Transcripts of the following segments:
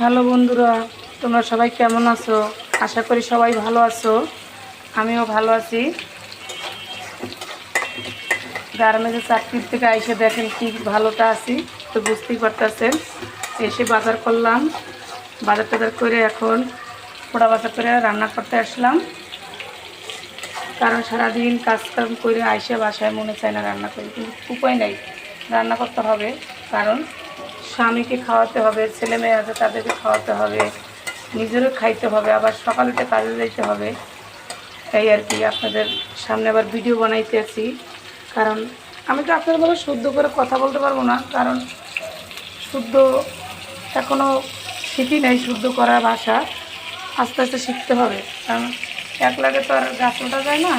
Hello বন্ধুরা, তোমরা সবাই কেমন আছো? আশা করি সবাই ভালো আছো। আমিও ভালো আছি। গার্মেন্টসের চাকরির থেকে এসে দেখেন কি ভালোটা আছি, তো বুঝতেই পারতেছেন। এসে বাজার করলাম। বাজার টাজার করে এখন পোড়া বাজার করে রান্না করতে আসলাম। কারণ সারাদিন কাজকাম করে আইসে বাসায় মনে চায় না রান্না করি, কিন্তু উপায় নেই। রান্না করতে হবে, কারণ স্বামীকে খাওয়াতে হবে, ছেলে মেয়ে আছে তাদেরকে খাওয়াতে হবে, নিজেরও খাইতে হবে, আবার সকালেতে কাজে যেতে হবে। এই আর কি, আপনাদের সামনে আবার ভিডিও বানাইতেছি। কারণ আমি তো আপনাদের শুদ্ধ করে কথা বলতে পারব না, কারণ শুদ্ধ এখনও শিখি নাই শুদ্ধ করার ভাষা। আস্তে আস্তে শিখতে হবে, কারণ এক লাগে তো আর গাছ ওঠা যায় না।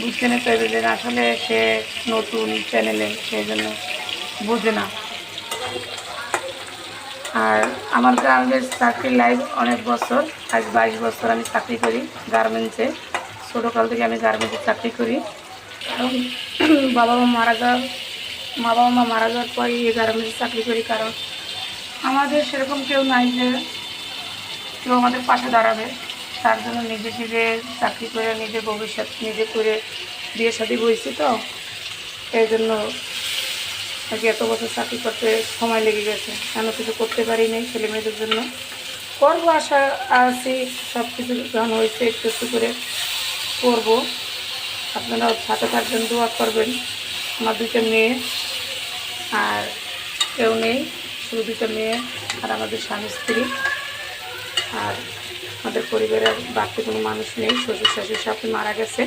বুঝতে হবে যে আসলে সে নতুন চ্যানেলে সেই জন্য বোঝে না। আর আমার গার্মেন্টস চাকরির লাইফ অনেক বছর, আজ বাইশ বছর আমি চাকরি করি গার্মেন্টসে ছোটোকাল থেকে আমি গার্মেন্টসে চাকরি করি। কারণ বাবা মা মারা যাওয়ার মা বাবা মা মারা যাওয়ার পরই এই গার্মেন্টসে চাকরি করি কারণ আমাদের সেরকম কেউ নাই যে কেউ আমাদের পাশে দাঁড়াবে। তার জন্য নিজে থেকে চাকরি করে, নিজে ভবিষ্যৎ, নিজে করে বিয়ে শাদি বইছি তো। এই জন্য আগে এত বছর চাকরি করতে সময় লেগে গেছে। কেন কিছু করতে পারি নাই ছেলে মেয়েদের জন্য। করব, আশা আছি সব কিছু যখন হয়েছে একটু একটু করে করব। আপনারা সাথে থাকবেন, দোয়া করবেন। আমার দুইটা মেয়ে, আর কেউ নেই, শুধু দুটো মেয়ে আর আমাদের স্বামী স্ত্রী। আর আমাদের পরিবারের বাড়তি কোনো মানুষ নেই, শ্বশুর শাশুড়ি সব মারা গেছে।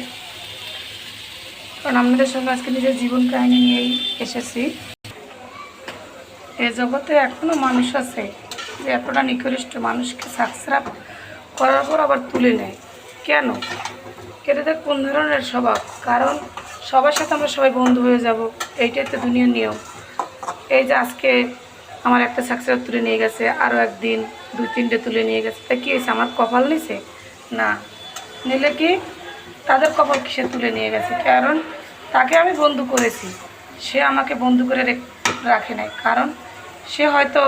কারণ আপনাদের সঙ্গে আজকে নিজের জীবন কাহিনী নিয়েই এসেছি। এ জগতে এখনও মানুষ আছে যে এতটা নিকরিষ্ঠ মানুষকে সাকসরাপ করার পর আবার তুলে নেয়। কেন? এটাতে কোন ধরনের স্বভাব? কারণ সবার সাথে আমরা সবাই বন্ধু হয়ে যাব। এইটাই তো দুনিয়ার নিয়ম। এই যে আজকে আমার একটা সাকসেস তুলে নিয়ে গেছে আরও একদিন, দুই তিনটে তুলে নিয়ে গেছে, তা কী হয়েছে? আমার কপাল নিছে? না। নিলে কি তাদের কপাল সে তুলে নিয়ে গেছে? কারণ তাকে আমি বন্ধু করেছি। সে আমাকে বন্ধু করে রাখে নাই। কারণ সে হয়তো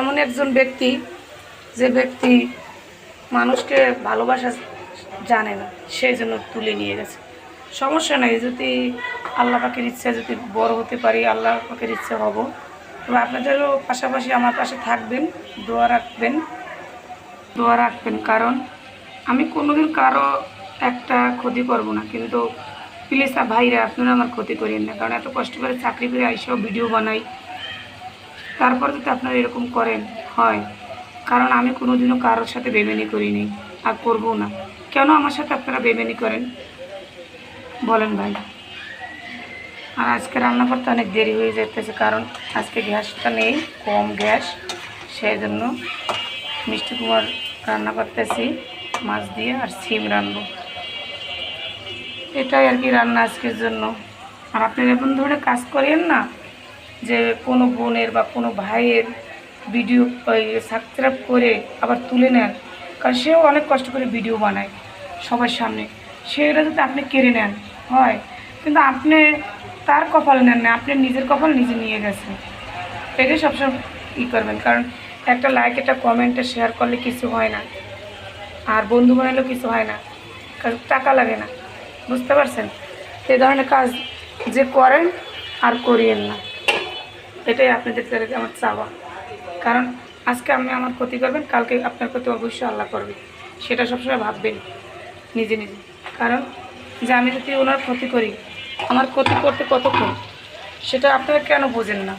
এমন একজন ব্যক্তি যে ব্যক্তি মানুষকে ভালোবাসা জানে না সেই জন্য তুলে নিয়ে গেছে। সমস্যা নাই, যদি আল্লাহ পাখির ইচ্ছা যদি বড় হতে পারি, আল্লাহ পাখির ইচ্ছা হব। তবে আপনাদেরও পাশাপাশি আমার পাশে থাকবেন, দোয়া রাখবেন দোয়া রাখবেন, কারণ আমি কোনোদিন কারও একটা ক্ষতি করব না। কিন্তু প্লিজ ভাইরা, আপনারা আমার ক্ষতি করেন না, কারণ এত কষ্ট করে চাকরি করে আইসেও ভিডিও বানাই তারপর যদি আপনারা এরকম করেন, হয়। কারণ আমি কোনোদিনও কারোর সাথে বেমেনি করিনি, আর করব না। কেন আমার সাথে আপনারা বেমেনি করেন? বলেন ভাই। আর আজকে রান্না করতে অনেক দেরি হয়ে যেতেছে কারণ আজকে গ্যাসটা নেই, কম গ্যাস। সেই জন্য মিষ্টি কুমার রান্না করতেছি, মাছ দিয়ে আর সিম রানবো এটাই আর কি রান্না আজকের জন্য। আর আপনি এমন ধরে কাজ করেন না যে কোনো বোনের বা কোনো ভাইয়ের ভিডিও সাবস্ক্রাইব করে আবার তুলে নেন। কারণ সেও অনেক কষ্ট করে ভিডিও বানায় সবার সামনে। সেটা যদি আপনি কেড়ে নেন, হয়। কিন্তু আপনি তার কপাল নেন না, আপনি নিজের কপাল নিজে নিয়ে গেছেন। এটাই সবসময় ই করবেন। কারণ একটা লাইক একটা কমেন্টে শেয়ার করলে কিছু হয় না। আর বন্ধু বানালেও কিছু হয় না। কারণ টাকা লাগে না। বুঝতে পারছেন? এই ধরনের কাজ যে করেন আর করিয়েন না। এটাই আপনাদের কাছে আমার চাওয়া। কারণ আজকে আপনি আমার ক্ষতি করবেন, কালকে আপনার ক্ষতি অবশ্যই আল্লাহ করবে। সেটা সবসময় ভাববেন নিজে নিজে। কারণ যে আমি যদি ওনার ক্ষতি করি, আমার ক্ষতি করতে কতক্ষণ? সেটা আপনারা কেন বোঝেন না?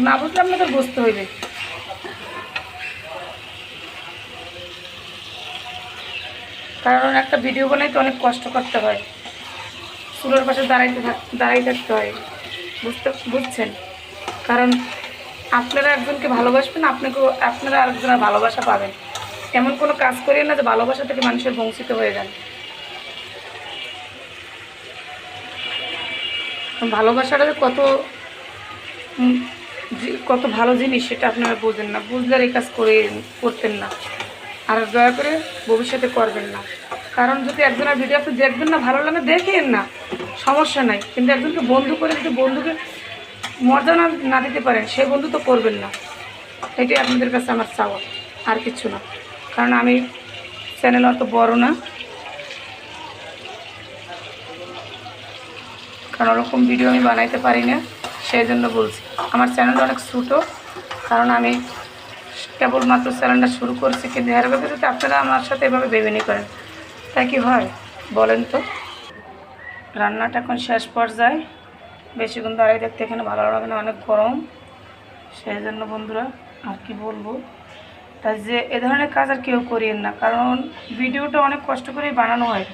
না বুঝলে আপনাদের বুঝতে হইবে। কারণ একটা ভিডিও বানাইতে অনেক কষ্ট করতে হয়। চুলোর পাশে দাঁড়াইতে দাঁড়াই থাকতে হয়। বুঝতে বুঝছেন? কারণ আপনারা একজনকে ভালোবাসবেন, আপনাকেও, আপনারা আরেকজনের ভালোবাসা পাবেন। এমন কোনো কাজ করিয়ে না যে ভালোবাসা থেকে মানুষের বঞ্চিত হয়ে যান। ভালোবাসাটা যে কত কত ভালো জিনিস সেটা আপনারা বুঝেন না, বুঝলে এই কাজ করে করতেন না। আর দয়া করে ভবিষ্যতে করবেন না। কারণ যদি একজনের ভিডিও আপনি দেখবেন না, ভালো লাগে, দেখেন না, সমস্যা নাই। কিন্তু একজনকে বন্ধু করে যদি বন্ধুকে মর্যাদা না- দিতে পারেন সে বন্ধু তো করবেন না। এটাই আপনাদের কাছে আমার চাওয়া, আর কিছু না। কারণ আমি চ্যানেল অত বড় না। কারণ ওরকম ভিডিও আমি বানাইতে পারি না সেই জন্য বলছি। আমার চ্যানেল অনেক ছোটো, কারণ আমি কেবলমাত্র চ্যানেলটা শুরু করছি। কিন্তু এর ভিতরে আপনারা আমার সাথে এভাবে বেবিনি করেন। তাই কি হয়? বলেন তো। রান্নাটা এখন শেষ পর্যায়ে। বেশিক্ষণ দাঁড়িয়ে দেখতে এখানে ভালো লাগে না, অনেক গরম। সেই জন্য বন্ধুরা, আর কি বলব? তাই যে এ ধরনের কাজ আর কেউ করিয়েন না, কারণ ভিডিওটা অনেক কষ্ট করেই বানানো হয়।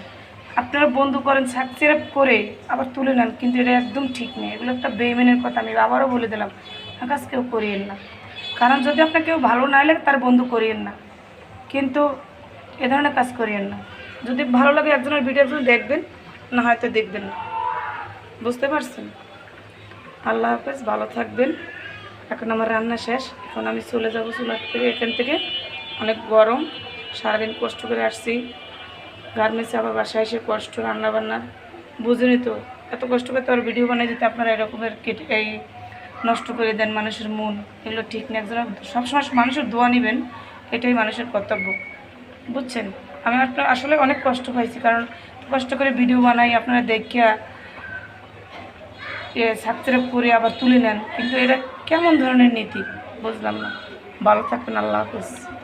আপনারা বন্ধু করেন সাকসেস করে আবার তুলে নেন, কিন্তু এটা একদম ঠিক নেই। এগুলো একটা বেইমেনের কথা, আমি আবারও বলে দিলাম কাজ কেউ করিয়েন না। কারণ যদি আপনার কেউ ভালো না লাগে, তার বন্ধু করিয়েন না। কিন্তু এ ধরনের কাজ করিয়েন না। যদি ভালো লাগে একজনের ভিডিও দেখবেন, না হয়তো দেখবেন না। বুঝতে পারছেন? আল্লাহ হাফেজ, ভালো থাকবেন। এখন আমার রান্না শেষ। এখন আমি চলে যাব চুলার থেকে, এখান থেকে। অনেক গরম, সারাদিন কষ্ট করে আসছি। গার্মেন্টসে আবার বাসায় এসে কষ্ট রান্না বান্না বুঝুনি তো, এত কষ্ট করে তো আর ভিডিও বানাই দিতে আপনারা এরকমের কেটে, এই নষ্ট করে দেন মানুষের মন। এগুলো ঠিক না একজন সবসময় মানুষের দোয়া নেবেন, এটাই মানুষের কর্তব্য। বুঝছেন? আমি আসলে অনেক কষ্ট পাইছি, কারণ কষ্ট করে ভিডিও বানাই, আপনারা দেখিয়া সাবস্ক্রাইব করে আবার তুলে নেন। কিন্তু এটা কেমন ধরনের নীতি? বুঝলাম না। ভালো থাকবেন, আল্লাহ হাফেজ।